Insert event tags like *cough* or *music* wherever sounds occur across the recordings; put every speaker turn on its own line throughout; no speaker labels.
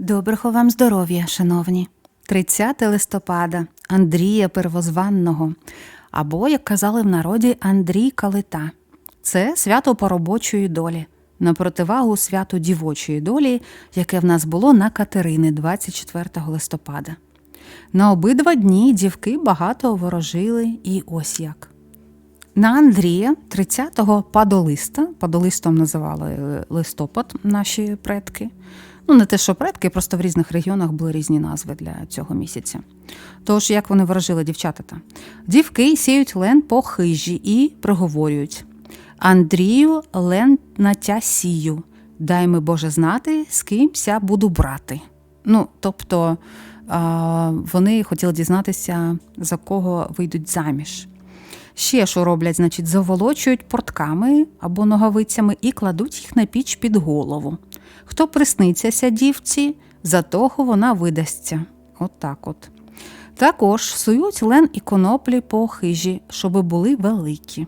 Доброго вам здоров'я, шановні. 30 листопада Андрія Первозванного, або, як казали в народі, Андрій Калита. Це свято поробочої долі, на противагу святу дівочої долі, яке в нас було на Катерини 24 листопада. На обидва дні дівки багато ворожили, і ось як. На Андрія 30-го падолиста, падолистом називали е, листопад наші предки. Ну, не те, що предки, просто в різних регіонах були різні назви для цього місяця. Тож, як вони ворожили дівчата? Дівки сіють лен по хижі і проговорюють: Андрію лен на тя сію, дай ми Боже знати, з ким ся буду брати. Ну, тобто вони хотіли дізнатися, за кого вийдуть заміж. Ще що роблять, значить, заволочують портками або ногавицями і кладуть їх на піч під голову. Хто присниться ся дівці, за того вона видасться. От так от. Також сують лен і коноплі по хижі, щоби були великі.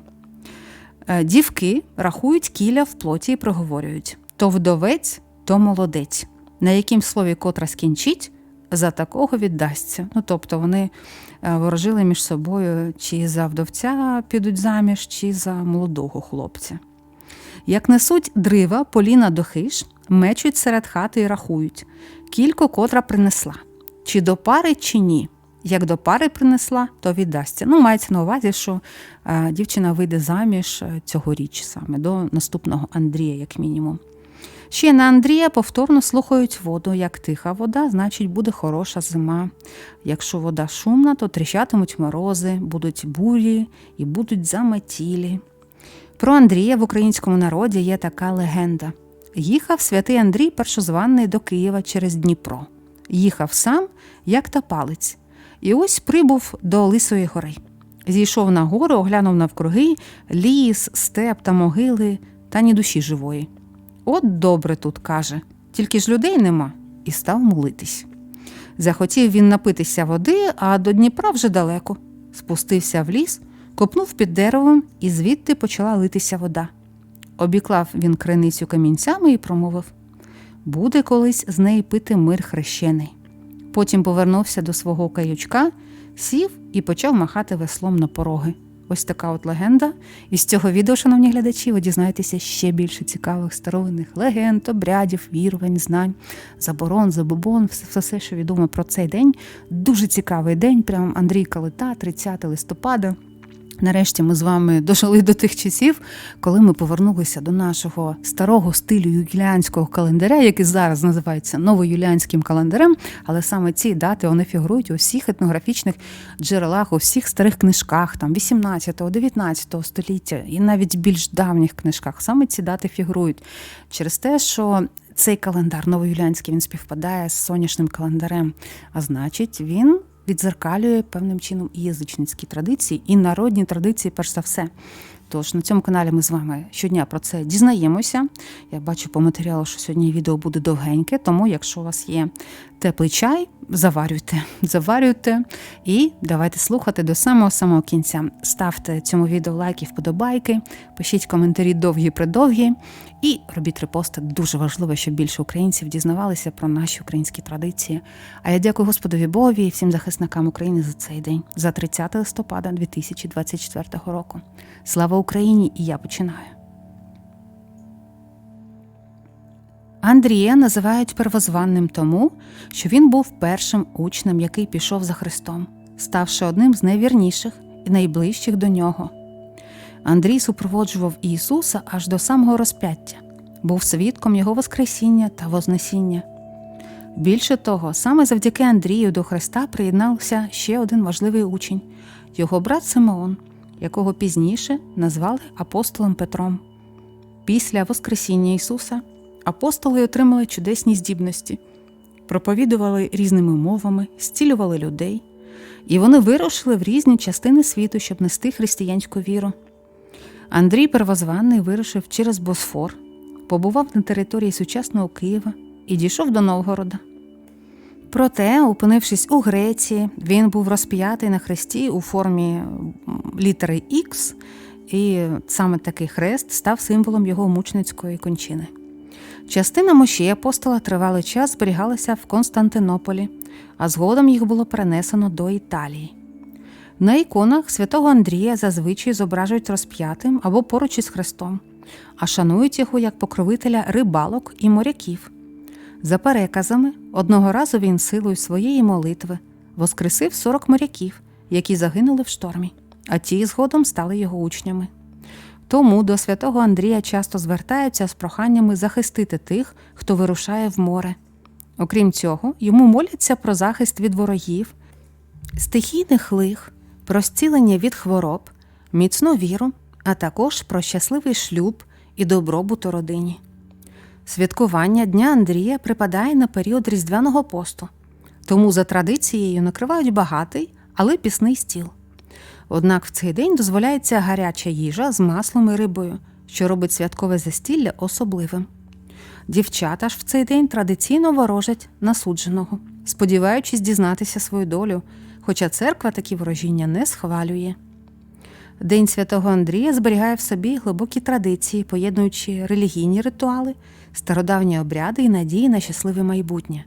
Е, Дівки рахують кіля в плоті і проговорюють: то вдовець, то молодець. На яким слові котра скінчить, за такого віддасться. Ну, тобто вони е, ворожили між собою, чи за вдовця підуть заміж, чи за молодого хлопця. Як несуть дрива поліна до хиж, мечуть серед хати і рахують, кілько котра принесла, чи до пари, чи ні. Як до пари принесла, то віддасться. Ну, мається на увазі, що е, дівчина вийде заміж е, цьогоріч саме до наступного Андрія, як мінімум. Ще на Андрія повторно слухають воду. Як тиха вода, значить буде хороша зима. Якщо вода шумна, то тріщатимуть морози, будуть бурі і будуть заметілі. Про Андрія в українському народі є така легенда. Їхав святий Андрій першозваний до Києва через Дніпро. Їхав сам, як та палець. І ось прибув до Лисої гори. Зійшов на гору, оглянув навкруги ліс, степ та могили, та ні душі живої. От добре тут, каже, тільки ж людей нема, і став молитись. Захотів він напитися води, а до Дніпра вже далеко. Спустився в ліс, копнув під деревом, і звідти почала литися вода. Обіклав він криницю камінцями і промовив буде колись з неї пити мир хрещений. Потім повернувся до свого каючка, сів і почав махати веслом на пороги. Ось така от легенда. І з цього відео, шановні глядачі, ви дізнаєтеся ще більше цікавих старовинних легенд, обрядів, вірувань, знань, заборон, забобон, все, все, що відомо про цей день. Дуже цікавий день. Прям Андрій Калита, 30 листопада. Нарешті ми з вами дожили до тих часів, коли ми повернулися до нашого старого стилю юліанського календаря, який зараз називається новоюліанським календарем. Але саме ці дати вони фігурують у всіх етнографічних джерелах, у всіх старих книжках, там 18-19 століття, і навіть більш давніх книжках. Саме ці дати фігурують через те, що цей календар новоюліанський він співпадає з сонячним календарем, а значить, він відзеркалює певним чином і язичницькі традиції, і народні традиції, перш за все. Тож на цьому каналі ми з вами щодня про це дізнаємося. Я бачу по матеріалу, що сьогодні відео буде довгеньке, тому якщо у вас є теплий чай, заварюйте, *laughs* заварюйте і давайте слухати до самого самого кінця. Ставте цьому відео лайки, вподобайки, пишіть коментарі довгі-придовгі і робіть репости. Дуже важливо, щоб більше українців дізнавалися про наші українські традиції. А я дякую Господові Богові і всім захисникам України за цей день, за 30 листопада 2024 року. Слава Україні! І я починаю. Андрія називають первозванним тому, що він був першим учнем, який пішов за Христом, ставши одним з найвірніших і найближчих до нього. Андрій супроводжував Ісуса аж до самого розп'яття, був свідком Його Воскресіння та Вознесіння. Більше того, саме завдяки Андрію до Христа приєднався ще один важливий учень його брат Симеон, якого пізніше назвали апостолом Петром. Після Воскресіння Ісуса апостоли отримали чудесні здібності, проповідували різними мовами, зцілювали людей, і вони вирушили в різні частини світу, щоб нести християнську віру. Андрій Первозваний вирушив через Босфор, побував на території сучасного Києва і дійшов до Новгорода. Проте, опинившись у Греції, він був розп'ятий на хресті у формі літери Х, і саме такий хрест став символом його мучницької кончини. Частина мощей апостола тривалий час зберігалася в Константинополі, а згодом їх було перенесено до Італії. На іконах святого Андрія зазвичай зображують розп'ятим або поруч із Христом, а шанують його як покровителя рибалок і моряків. За переказами, одного разу він силою своєї молитви воскресив 40 моряків, які загинули в штормі, а ті згодом стали його учнями. Тому до святого Андрія часто звертаються з проханнями захистити тих, хто вирушає в море. Окрім цього, йому моляться про захист від ворогів, стихійних лих, про зцілення від хвороб, міцну віру, а також про щасливий шлюб і добробут у родині. Святкування Дня Андрія припадає на період Різдвяного посту, тому за традицією накривають багатий, але пісний стіл. Однак в цей день дозволяється гаряча їжа з маслом і рибою, що робить святкове застілля особливим. Дівчата ж в цей день традиційно ворожать насудженого, сподіваючись дізнатися свою долю, хоча церква такі ворожіння не схвалює. День святого Андрія зберігає в собі глибокі традиції, поєднуючи релігійні ритуали, стародавні обряди і надії на щасливе майбутнє.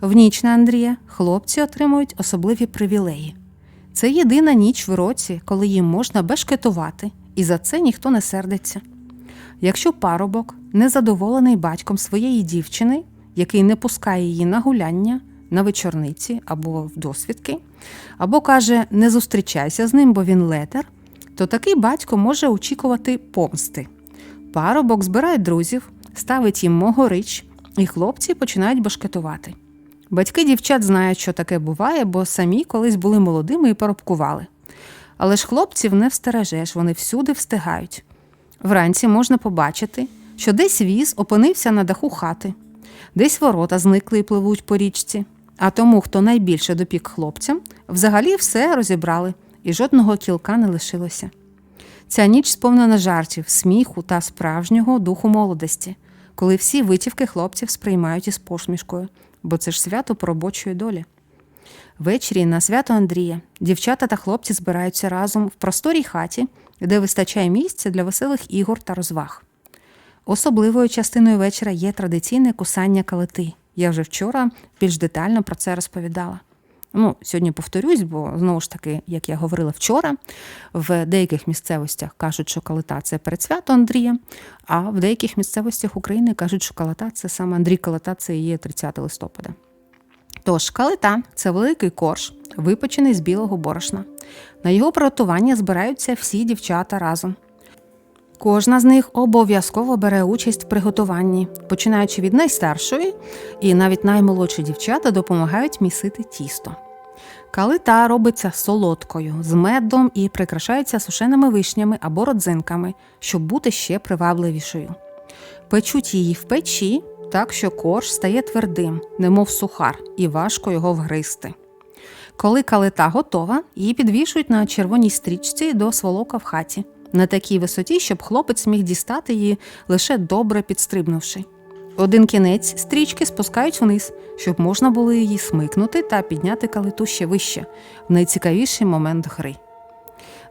В ніч на Андрія хлопці отримують особливі привілеї. Це єдина ніч в році, коли їм можна бешкетувати, і за це ніхто не сердиться. Якщо парубок незадоволений батьком своєї дівчини, який не пускає її на гуляння, на вечорниці або в досвідки, або каже не зустрічайся з ним, бо він летер, то такий батько може очікувати помсти. Парубок збирає друзів, ставить їм могорич, і хлопці починають башкетувати. Батьки дівчат знають, що таке буває, бо самі колись були молодими і поробкували. Але ж хлопців не встережеш, вони всюди встигають. Вранці можна побачити, що десь віз опинився на даху хати, десь ворота зникли і пливуть по річці. А тому, хто найбільше допік хлопцям, взагалі все розібрали, і жодного кілка не лишилося. Ця ніч сповнена жартів, сміху та справжнього духу молодості, коли всі витівки хлопців сприймають із посмішкою, бо це ж свято поробочої долі. Ввечері на свято Андрія дівчата та хлопці збираються разом в просторій хаті, де вистачає місця для веселих ігор та розваг. Особливою частиною вечора є традиційне кусання калити. Я вже вчора більш детально про це розповідала. Ну, сьогодні повторюсь, бо знову ж таки, як я говорила вчора, в деяких місцевостях кажуть, що калита це передсвято Андрія, а в деяких місцевостях України кажуть, що калита це саме Андрій Калита, це є 30 листопада. Тож, калита це великий корж, випечений з білого борошна. На його приготування збираються всі дівчата разом. Кожна з них обов'язково бере участь в приготуванні, починаючи від найстаршої, і навіть наймолодші дівчата допомагають місити тісто. Калита робиться солодкою, з медом і прикрашається сушеними вишнями або родзинками, щоб бути ще привабливішою. Печуть її в печі, так що корж стає твердим, немов сухар, і важко його вгризти. Коли калита готова, її підвішують на червоній стрічці до сволока в хаті, на такій висоті, щоб хлопець міг дістати її лише добре підстрибнувши. Один кінець стрічки спускають вниз, щоб можна було її смикнути та підняти калиту ще вище, в найцікавіший момент гри.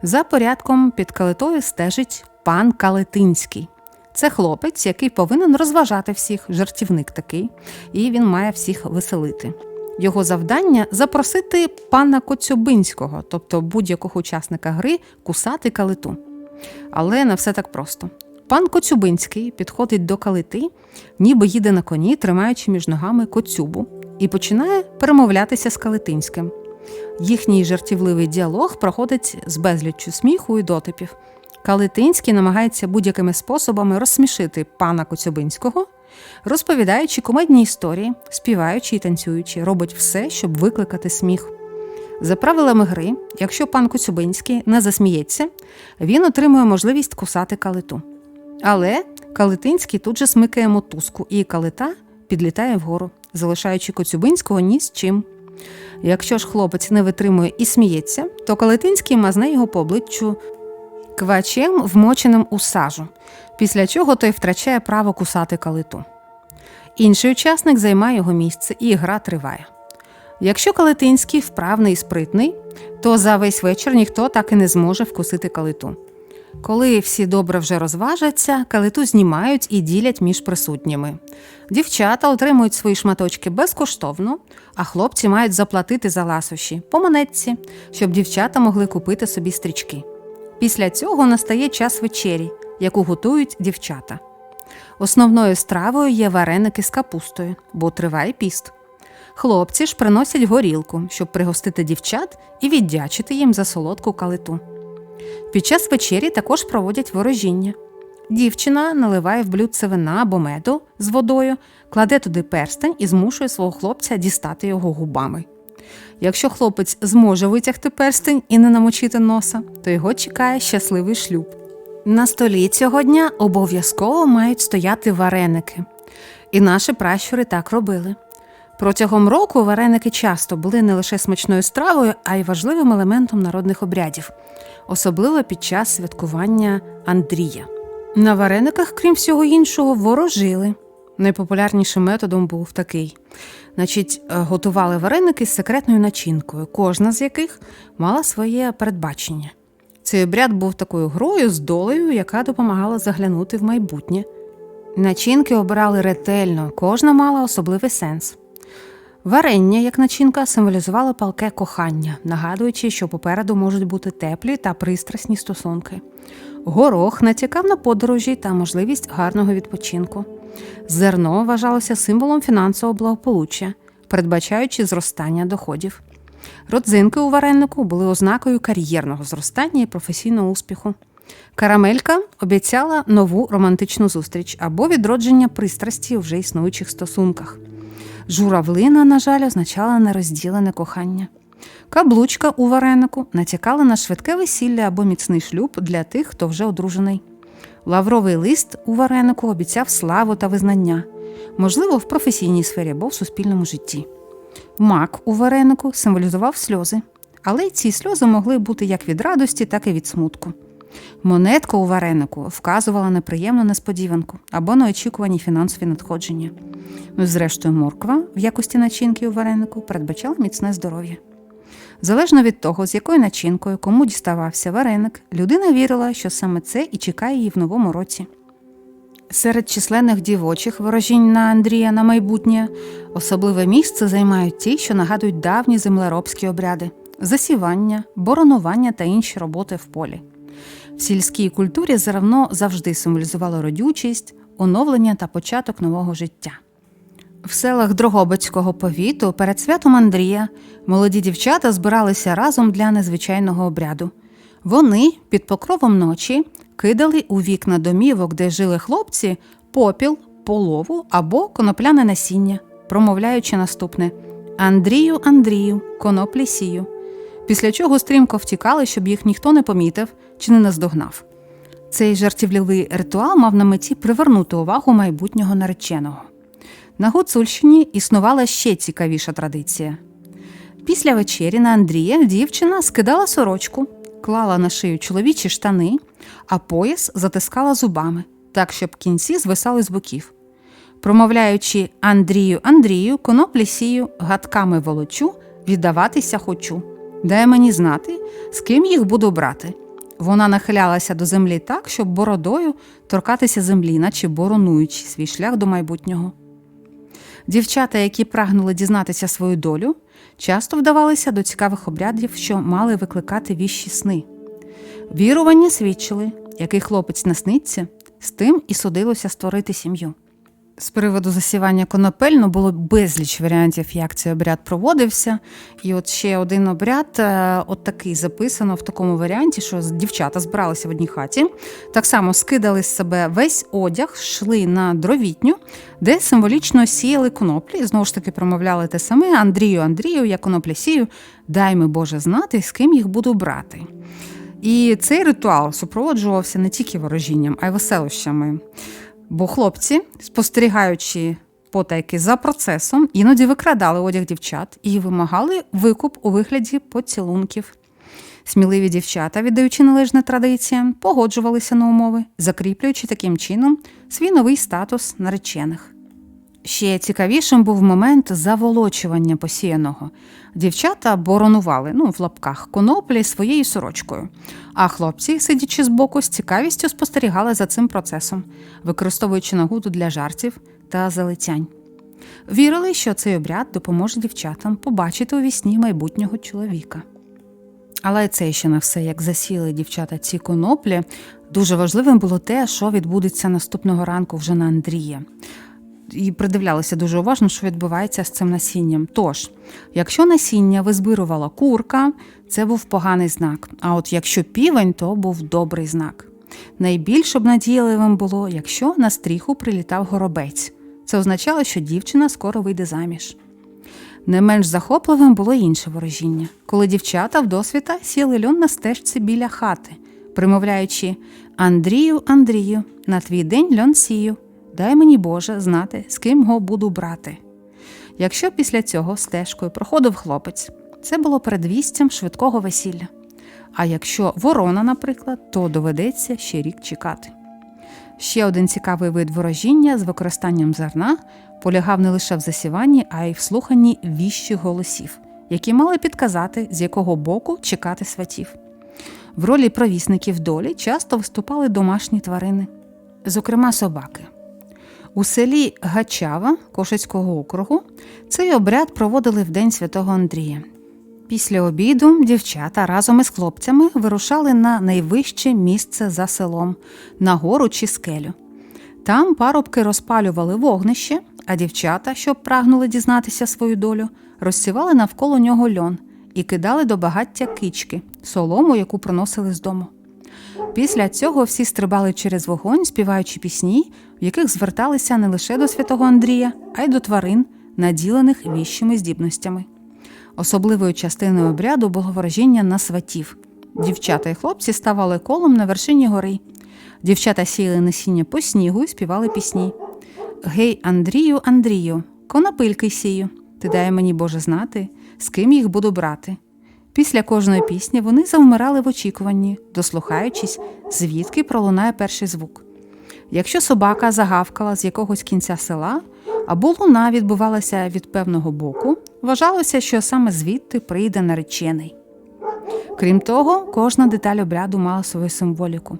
За порядком під калитою стежить пан Калетинський. Це хлопець, який повинен розважати всіх, жартівник такий, і він має всіх веселити. Його завдання запросити пана Коцюбинського, тобто будь-якого учасника гри, кусати калиту. Але не все так просто. Пан Коцюбинський підходить до калити, ніби їде на коні, тримаючи між ногами коцюбу, і починає перемовлятися з Калитинським. Їхній жартівливий діалог проходить з безліччю сміху і дотипів. Калитинський намагається будь-якими способами розсмішити пана Коцюбинського, розповідаючи кумедні історії, співаючи і танцюючи, робить все, щоб викликати сміх. За правилами гри, якщо пан Коцюбинський не засміється, він отримує можливість кусати калиту. Але Калитинський тут же смикає мотузку, і калита підлітає вгору, залишаючи Коцюбинського ні з чим. Якщо ж хлопець не витримує і сміється, то Калитинський мазне його по обличчю квачем, вмоченим у сажу, після чого той втрачає право кусати калиту. Інший учасник займає його місце, і гра триває. Якщо Калитинський вправний і спритний, то за весь вечір ніхто так і не зможе вкусити калиту. Коли всі добре вже розважаться, калиту знімають і ділять між присутніми. Дівчата отримують свої шматочки безкоштовно, а хлопці мають заплатити за ласощі по монетці, щоб дівчата могли купити собі стрічки. Після цього настає час вечері, яку готують дівчата. Основною стравою є вареники з капустою, бо триває піст. Хлопці ж приносять горілку, щоб пригостити дівчат і віддячити їм за солодку калиту. Під час вечері також проводять ворожіння. Дівчина наливає в блюдце вина або меду з водою, кладе туди перстень і змушує свого хлопця дістати його губами. Якщо хлопець зможе витягти перстень і не намочити носа, то його чекає щасливий шлюб. На столі цього дня обов'язково мають стояти вареники. І наші пращури так робили. Протягом року вареники часто були не лише смачною стравою, а й важливим елементом народних обрядів, особливо під час святкування Андрія. На варениках, крім всього іншого, ворожили. Найпопулярнішим методом був такий: значить, е, готували вареники з секретною начинкою, кожна з яких мала своє передбачення. Цей обряд був такою грою з долею, яка допомагала заглянути в майбутнє. Начинки обирали ретельно, кожна мала особливий сенс. Варення, як начинка, символізувало палке кохання, нагадуючи, що попереду можуть бути теплі та пристрасні стосунки. Горох натякав на подорожі та можливість гарного відпочинку. Зерно вважалося символом фінансового благополуччя, передбачаючи зростання доходів. Родзинки у варенику були ознакою кар'єрного зростання і професійного успіху. Карамелька обіцяла нову романтичну зустріч або відродження пристрасті у вже існуючих стосунках. Журавлина, на жаль, означала нерозділене кохання. Каблучка у варенику натякала на швидке весілля або міцний шлюб для тих, хто вже одружений. Лавровий лист у варенику обіцяв славу та визнання, можливо, в професійній сфері або в суспільному житті. Мак у варенику символізував сльози, але ці сльози могли бути як від радості, так і від смутку. Монетка у варенику вказувала на приємну несподіванку або неочікувані фінансові надходження. Ну, Зрештою, морква в якості начинки у варенику передбачала міцне здоров'я. Залежно від того, з якою начинкою кому діставався вареник, людина вірила, що саме це і чекає її в новому році. Серед численних дівочих ворожінь на Андрія на майбутнє особливе місце займають ті, що нагадують давні землеробські обряди засівання, боронування та інші роботи в полі. В сільській культурі зерно завжди символізувало родючість, оновлення та початок нового життя. В селах Дрогобицького повіту перед святом Андрія молоді дівчата збиралися разом для незвичайного обряду. Вони під покровом ночі кидали у вікна домівок, де жили хлопці, попіл, полову або конопляне насіння, промовляючи наступне Андрію, Андрію, коноплі сію. Після чого стрімко втікали, щоб їх ніхто не помітив чи не наздогнав. Цей жартівливий ритуал мав на меті привернути увагу майбутнього нареченого. На Гуцульщині існувала ще цікавіша традиція. Після вечері на Андрія дівчина скидала сорочку, клала на шию чоловічі штани, а пояс затискала зубами, так, щоб кінці звисали з боків. Промовляючи Андрію, Андрію, коноплі сію, гадками волочу, віддаватися хочу. Дай мені знати, з ким їх буду брати. Вона нахилялася до землі так, щоб бородою торкатися землі, наче боронуючи свій шлях до майбутнього. Дівчата, які прагнули дізнатися свою долю, часто вдавалися до цікавих обрядів, що мали викликати віщі сни. Вірування свідчили, який хлопець насниться, з тим і судилося створити сім'ю. З приводу засівання конопель ну, було безліч варіантів, як цей обряд проводився. І от ще один обряд, е, от такий записано в такому варіанті, що дівчата збиралися в одній хаті, так само скидали з себе весь одяг, йшли на дровітню, де символічно сіяли коноплі. Знову ж таки промовляли те саме: Андрію, Андрію, я конопля сію, дай ми Боже знати, з ким їх буду брати. І цей ритуал супроводжувався не тільки ворожінням, а й веселощами. Бо хлопці, спостерігаючи потайки за процесом, іноді викрадали одяг дівчат і вимагали викуп у вигляді поцілунків. Сміливі дівчата, віддаючи належне традиціям, погоджувалися на умови, закріплюючи таким чином свій новий статус наречених. Ще цікавішим був момент заволочування посіяного. Дівчата боронували, ну, в лапках, коноплі своєю сорочкою. А хлопці, сидячи збоку, з цікавістю спостерігали за цим процесом, використовуючи нагоду для жартів та залицянь. Вірили, що цей обряд допоможе дівчатам побачити у вісні майбутнього чоловіка. Але це ще не все, як засіли дівчата ці коноплі. Дуже важливим було те, що відбудеться наступного ранку вже на Андрія. І придивлялися дуже уважно, що відбувається з цим насінням. Тож, якщо насіння визбирувала курка, це був поганий знак. А от якщо півень, то був добрий знак. Найбільш обнадійливим було, якщо на стріху прилітав горобець. Це означало, що дівчина скоро вийде заміж. Не менш захопливим було інше ворожіння, коли дівчата вдосвіта сіли льон на стежці біля хати, примовляючи Андрію, Андрію, на твій день льон сію, дай мені Боже знати, з ким го буду брати. Якщо після цього стежкою проходив хлопець, це було передвістям швидкого весілля. А якщо ворона, наприклад, то доведеться ще рік чекати. Ще один цікавий вид ворожіння з використанням зерна полягав не лише в засіванні, а й в слуханні віщих голосів, які мали підказати, з якого боку чекати сватів. В ролі провісників долі часто виступали домашні тварини, зокрема собаки. У селі Гачава Кошицького округу цей обряд проводили в День Святого Андрія. Після обіду дівчата разом із хлопцями вирушали на найвище місце за селом на гору чи скелю. Там парубки розпалювали вогнище, а дівчата, що прагнули дізнатися свою долю, розсівали навколо нього льон і кидали до багаття кички, солому, яку приносили з дому. Після цього всі стрибали через вогонь, співаючи пісні, в яких зверталися не лише до святого Андрія, а й до тварин, наділених віщими здібностями. Особливою частиною обряду було ворожіння на сватів. Дівчата і хлопці ставали колом на вершині гори. Дівчата сіяли насіння по снігу і співали пісні. Гей, Андрію, Андрію, конопильки сію. Ти дай мені Боже знати, з ким їх буду брати. Після кожної пісні вони завмирали в очікуванні, дослухаючись, звідки пролунає перший звук. Якщо собака загавкала з якогось кінця села, або луна відбувалася від певного боку, вважалося, що саме звідти прийде наречений. Крім того, кожна деталь обряду мала свою символіку.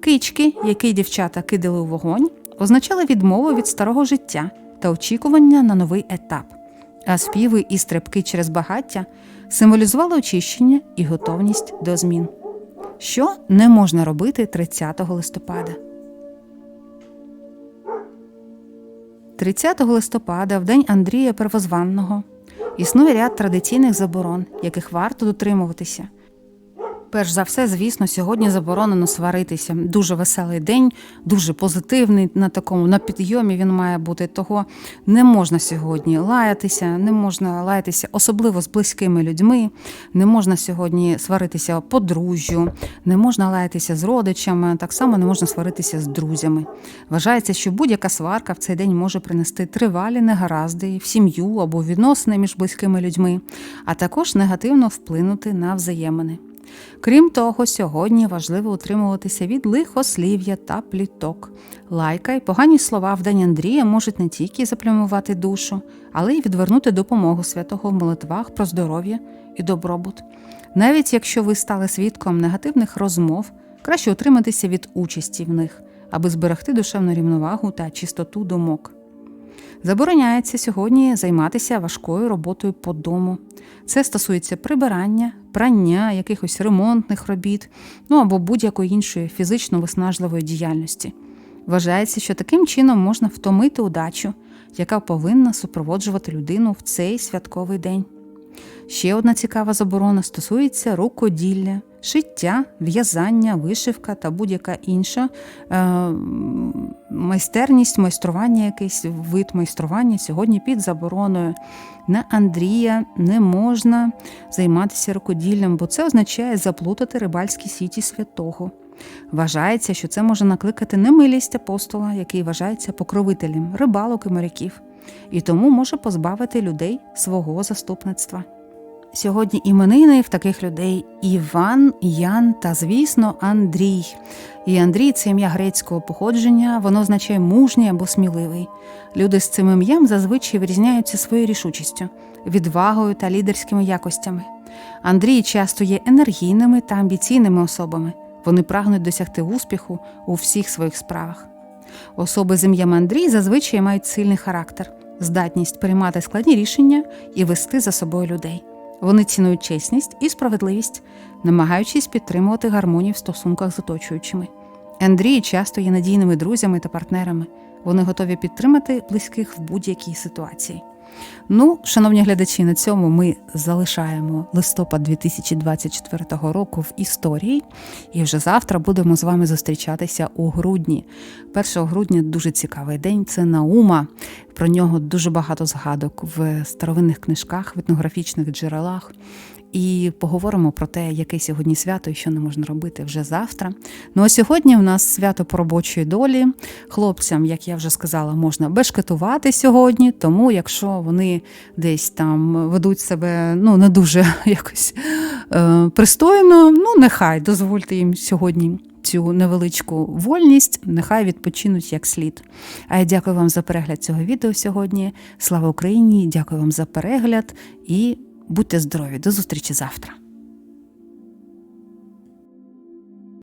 Кички, які дівчата кидали у вогонь, означали відмову від старого життя та очікування на новий етап, а співи і стрибки через багаття символізували очищення і готовність до змін. Що не можна робити 30 листопада. 30 листопада, в день Андрія Первозванного, існує ряд традиційних заборон, яких варто дотримуватися. Перш за все, звісно, сьогодні заборонено сваритися. Дуже веселий день, дуже позитивний на такому на підйомі він має бути. Того не можна сьогодні лаятися, не можна лаятися, особливо з близькими людьми. Не можна сьогодні сваритися подружжю, не можна лаятися з родичами, так само не можна сваритися з друзями. Вважається, що будь-яка сварка в цей день може принести тривалі негаразди в сім'ю або відносини між близькими людьми, а також негативно вплинути на взаємини. Крім того, сьогодні важливо утримуватися від лихослів'я та пліток. Лайка й погані слова в день Андрія можуть не тільки заплямувати душу, але й відвернути допомогу святого в молитвах про здоров'я і добробут. Навіть якщо ви стали свідком негативних розмов, краще утриматися від участі в них, аби зберегти душевну рівновагу та чистоту думок. Забороняється сьогодні займатися важкою роботою по дому. Це стосується прибирання, прання, якихось ремонтних робіт, ну або будь-якої іншої фізично виснажливої діяльності. Вважається, що таким чином можна втомити удачу, яка повинна супроводжувати людину в цей святковий день. Ще одна цікава заборона стосується рукоділля, шиття, в'язання, вишивка та будь-яка інша е, майстерність, майстрування, якийсь вид майстрування сьогодні під забороною. На Андрія не можна займатися рукоділлям, бо це означає заплутати рибальські сіті святого. Вважається, що це може накликати немилість апостола, який вважається покровителем рибалок і моряків, і тому може позбавити людей свого заступництва. сьогодні іменини в таких людей Іван, Ян та, звісно, Андрій. І Андрій це ім'я грецького походження, воно означає мужній або сміливий. Люди з цим ім'ям зазвичай вирізняються своєю рішучістю, відвагою та лідерськими якостями. Андрій часто є енергійними та амбіційними особами. Вони прагнуть досягти успіху у всіх своїх справах. Особи з ім'ям Андрій зазвичай мають сильний характер, здатність приймати складні рішення і вести за собою людей. Вони цінують чесність і справедливість, намагаючись підтримувати гармонію в стосунках з оточуючими. Андрії часто є надійними друзями та партнерами. Вони готові підтримати близьких в будь-якій ситуації. Ну, шановні глядачі, на цьому ми залишаємо листопад 2024 року в історії, і вже завтра будемо з вами зустрічатися у грудні. 1 грудня дуже цікавий день. Це Наума. Про нього дуже багато згадок в старовинних книжках, в етнографічних джерелах. І поговоримо про те, яке сьогодні свято і що не можна робити вже завтра. Ну а сьогодні в нас свято по робочої долі. Хлопцям, як я вже сказала, можна бешкетувати сьогодні, тому якщо вони десь там ведуть себе ну не дуже *laughs* якось е, пристойно, ну нехай дозвольте їм сьогодні. Цю невеличку вольність нехай відпочинуть як слід. А я дякую вам за перегляд цього відео сьогодні. Слава Україні! Дякую вам за перегляд і будьте здорові! До зустрічі завтра!